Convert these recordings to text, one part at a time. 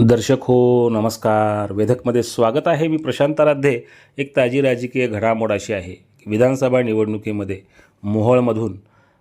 दर्शक हो नमस्कार. वेधकमध्ये स्वागत आहे. मी प्रशांत आराध्ये. एक ताजी राजकीय घडामोड अशी आहे विधानसभा निवडणुकीमध्ये मोहोळमधून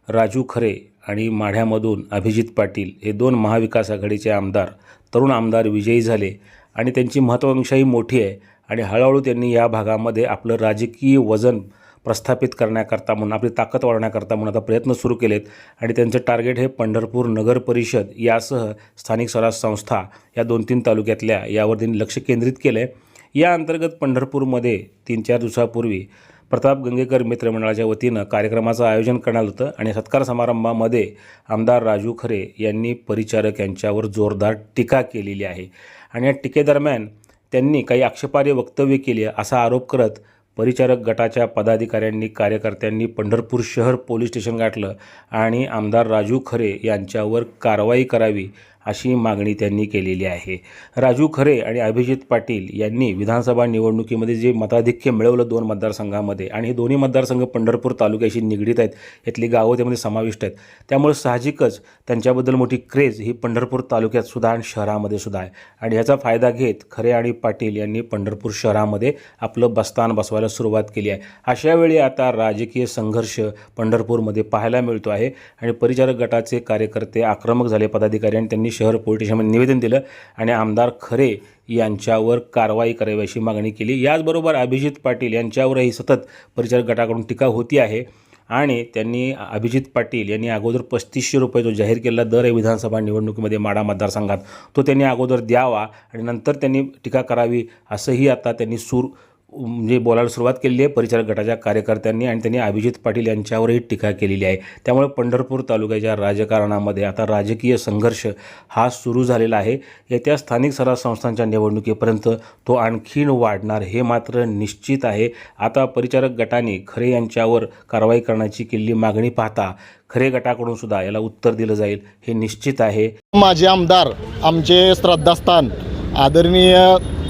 राजू खरे आणि माढ्यामधून अभिजित पाटील हे दोन महाविकास आघाडीचे आमदार तरुण आमदार विजयी झाले आणि त्यांची महत्त्वाकांक्षाही मोठी आहे आणि हळूहळू त्यांनी या भागामध्ये आपलं राजकीय वजन प्रस्थापित करण्याकरता म्हणून आपली ताकद वाढवण्याकरता म्हणून आता प्रयत्न सुरू केलेत. आणि त्यांचं टार्गेट हे पंढरपूर नगर परिषद यासह स्थानिक स्वराज संस्था या दोन तीन तालुक्यातल्या यावर त्यांनी लक्ष केंद्रित केलं आहे या अंतर्गत पंढरपूरमध्ये तीन चार दिवसापूर्वी प्रताप गंगेकर मित्रमंडळाच्या वतीनं कार्यक्रमाचं आयोजन करण्यात होतं आणि सत्कार समारंभामध्ये आमदार राजू खरे यांनी परिचारक यांच्यावर जोरदार टीका केलेली आहे. आणि या टीकेदरम्यान त्यांनी काही आक्षेपार्ह वक्तव्य केली असा आरोप करत परिचारक गटाच्या पदाधिकाऱ्यांनी कार्यकर्त्यांनी पंढरपूर शहर पोलीस स्टेशन गाठलं आणि आमदार राजू खरे यांच्यावर कारवाई करावी अशी मागणी त्यांनी केलेली आहे. राजू खरे आणि अभिजित पाटील यांनी विधानसभा निवडणुकीमध्ये जे मताधिक्य मिळवलं दोन मतदारसंघामध्ये आणि हे दोन्ही मतदारसंघ पंढरपूर तालुक्याशी निगडीत आहेत यातली गावं त्यामध्ये समाविष्ट आहेत. त्यामुळे साहजिकच त्यांच्याबद्दल मोठी क्रेज ही पंढरपूर तालुक्यात सुद्धा आणि शहरामध्ये सुद्धा आहे. आणि याचा फायदा घेत खरे आणि पाटील यांनी पंढरपूर शहरामध्ये आपलं बस्तान बसवायला सुरुवात केली आहे. अशा वेळी आता राजकीय संघर्ष पंढरपूरमध्ये पाहायला मिळतो आहे आणि परिचारक गटाचे कार्यकर्ते आक्रमक झाले पदाधिकारी आणि त्यांनी शहर पोलीस स्टेशनमध्ये निवेदन दिलं आणि आमदार खरे यांच्यावर कारवाई करावी अशी मागणी केली. याचबरोबर अभिजित पाटील यांच्यावरही सतत परिचारक गटाकडून टीका होती आहे आणि त्यांनी अभिजित पाटील यांनी अगोदर पस्तीसशे रुपये जो जाहीर केलेला दर आहे विधानसभा निवडणुकीमध्ये माडा मतदारसंघात तो त्यांनी अगोदर द्यावा आणि नंतर त्यांनी टीका करावी असंही आता त्यांनी सूर म्हणजे बोलायला सुरुवात केलेली आहे परिचारक गटाच्या कार्यकर्त्यांनी आणि त्यांनी अभिजित पाटील यांच्यावरही टीका केलेली आहे. त्यामुळे पंढरपूर तालुक्याच्या राजकारणामध्ये आता राजकीय संघर्ष हा सुरू झालेला आहे. येत्या स्थानिक स्वराज संस्थांच्या निवडणुकीपर्यंत तो आणखीन वाढणार हे मात्र निश्चित आहे. आता परिचारक गटाने खरे यांच्यावर कारवाई करण्याची केलेली मागणी पाहता खरे गटाकडून सुद्धा याला उत्तर दिलं जाईल हे निश्चित आहे. माझे आमदार आमचे श्रद्धास्थान आदरणीय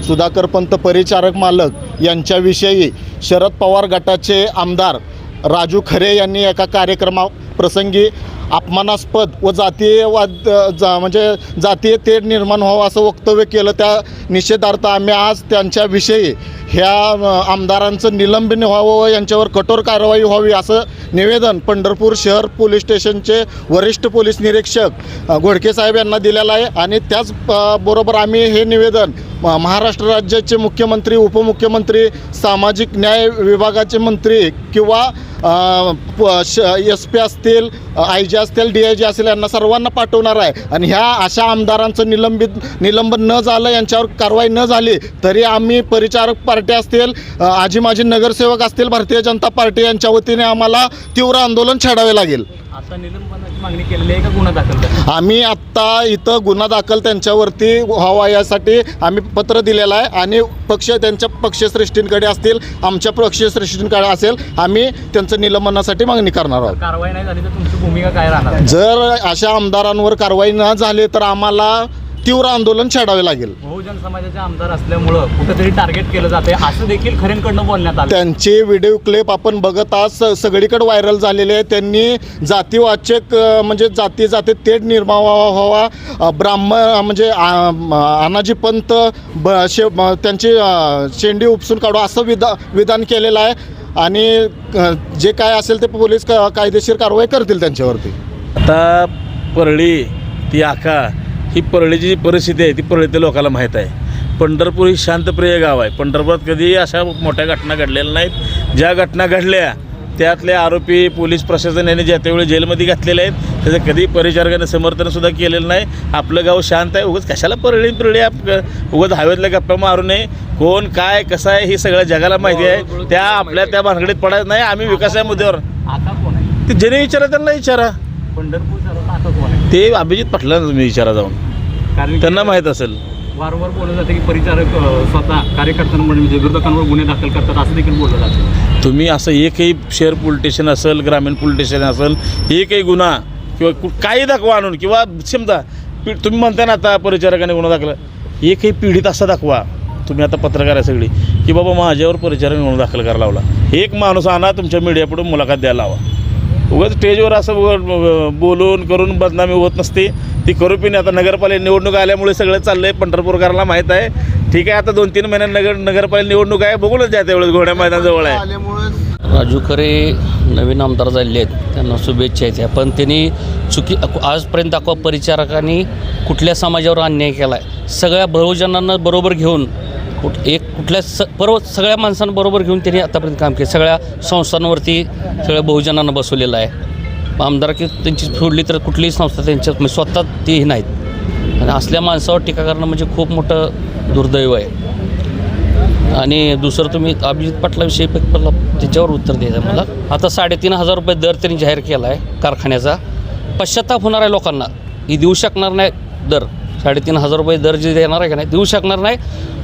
सुधाकर पंत परिचारक मालक यांच्याविषयी शरद पवार गटाचे आमदार राजू खरे यांनी एका कार्यक्रमाप्रसंगी अपमानास्पद व जातीयवाद जा म्हणजे जातीय तेढ निर्माण व्हावं असं वक्तव्य केलं. त्या निषेधार्थ आम्ही आज त्यांच्याविषयी ह्या आमदारांचं निलंबन व्हावं व यांच्यावर कठोर कारवाई व्हावी असं निवेदन पंढरपूर शहर पोलीस स्टेशनचे वरिष्ठ पोलीस निरीक्षक घोडकेसाहेब घोडके साहेब यांना दिलेलं आहे. आणि त्याच बरोबर आम्ही हे निवेदन महाराष्ट्र राज्याचे मुख्यमंत्री उपमुख्यमंत्री सामाजिक न्याय विभागाचे मंत्री किंवा एस पी असतील आय जी असतील डी आय जी असतील यांना सर्वांना पाठवणार आहे. आणि ह्या अशा आमदारांचं निलंबित निलंबन न झालं यांच्यावर कारवाई न झाली तरी आम्ही परिचारक पार्टी असतील आजी माजी नगरसेवक असतील भारतीय जनता पार्टी यांच्या वतीने आम्हाला तीव्र आंदोलन छेडावे लागेल. आता निलंबन मागणी केलेली आहे का गुन्हा दाखल करा आम्ही आत्ता इथं गुन्हा दाखल त्यांच्यावरती व्हावा यासाठी आम्ही पत्र दिलेलं आहे आणि पक्ष त्यांच्या पक्षश्रेष्ठींकडे असतील आमच्या पक्षश्रेष्ठींकडे असेल आम्ही त्यांचं निलंबनासाठी मागणी करणार आहोत कारवाई नाही झाली तर तुमची भूमिका काय राहणार आहे? जर अशा आमदारांवर कारवाई न झाली तर आम्हाला तीव्र आंदोलन छेडावे लागेल. बहुजन समाजाचे आमदार असल्यामुळं कुठेतरी टार्गेट केलं जाते असं देखील खरेंकडनं बोलण्यात आलं. त्यांचे व्हिडिओ क्लिप आपण बघत आज स- सगळीकडे व्हायरल झालेले आहे त्यांनी जातीवाचक म्हणजे जाती जाती तेढ निर्माण व्हावा ब्राह्मण म्हणजे अनाजी पंत ब शे त्यांची शेंडी उपसून काढू असं विधा विधान केलेलं आहे. आणि जे काय असेल ते पोलीस क- कायदेशीर कारवाई करतील त्यांच्यावरती. आता परळी ती आखा ही परळीची जी परिस्थिती आहे ती परळीतल्या लोकांना माहीत आहे. पंढरपूर ही शांतप्रिय गाव आहे. पंढरपुरात कधीही अशा मोठ्या घटना घडलेल्या नाहीत. ज्या घटना घडल्या त्यातले आरोपी पोलीस प्रशासन यांनी ज्या त्यावेळी जेलमध्ये घातलेले आहेत त्याचं कधी परिचारकाने समर्थनसुद्धा केलेलं नाही. आपलं गाव शांत आहे. उगाच कशाला परळी परळी आप उगाच हवेतल्या गप्पा मारू नये. कोण काय कसं आहे हे सगळं जगाला माहिती आहे. त्या आपल्या त्या भानगडीत पडायचं नाही. आम्ही मुद्द्यावर. कोण आहे? ते ज्याने विचारा त्यांना विचारा. पंढरपूर कोण आहे ते अभिजित पाटलांना तुम्ही विचारा जाऊन. कारण की त्यांना माहीत असेल. वारंवार बोललं जातं की परिचारक अ, स्वतः कार्यकर्त्यांवर म्हणजे विरोधकांवर गुन्हे दाखल करतात असं देखील बोललं जातं. तुम्ही असं एकही शहर पोलीस स्टेशन असेल ग्रामीण पोलीस स्टेशन असेल एकही गुन्हा किंवा कु- काही दाखवा आणून किंवा समजा पी- तुम्ही म्हणता ना आता परिचारकाने गुन्हा दाखला. एकही पीडित असा दाखवा. तुम्ही आता पत्रकार आहे सगळी की बाबा माझ्यावर परिचारकाने गुन्हा दाखल करायला लावला. एक माणूस आणा तुमच्या मीडियापुढे मुलाखत द्यायला लावा. उगाच स्टेजवर असं बोलून करून बदनामी होत नसते. ती करू पिणे आता नगरपालिका निवडणूक आल्यामुळे सगळं चाललं आहे पंढरपूरकरांना माहीत आहे. ठीक आहे आता दोन तीन महिन्यात नगर नगरपालिका निवडणूक आहे बघूनच द्या त्यावेळेस घोड्या मैदानाजवळ आहे. राजू खरे नवीन आमदार झालेले आहेत. त्यांना शुभेच्छा आहेत. पण त्यांनी चुकी आजपर्यंत अकवा परिचारकांनी कुठल्या समाजावर अन्याय केला आहे सगळ्या बहुजनांना बरोबर घेऊन कुठ एक कुठल्या स परव सगळ्या माणसांबरोबर घेऊन त्यांनी आतापर्यंत काम केलं. सगळ्या संस्थांवरती सगळ्या बहुजनांना बसवलेलं आहे. आमदारकी त्यांची सोडली तर कुठलीही संस्था त्यांच्या म्हणजे स्वतः तेही नाहीत. आणि असल्या माणसावर टीका करणं म्हणजे खूप मोठं दुर्दैव आहे. आणि दुसरं तुम्ही अभिजित पाटलाविषयी पटला मला त्याच्यावर उत्तर द्यायचं मला. आता साडेतीन हजार रुपये दर त्यांनी जाहीर केला आहे कारखान्याचा. पश्चाताप होणार आहे लोकांना. ही देऊ शकणार नाही दर. साडेतीन हजार रुपये दर जे देणार आहे का नाही देऊ शकणार नाही.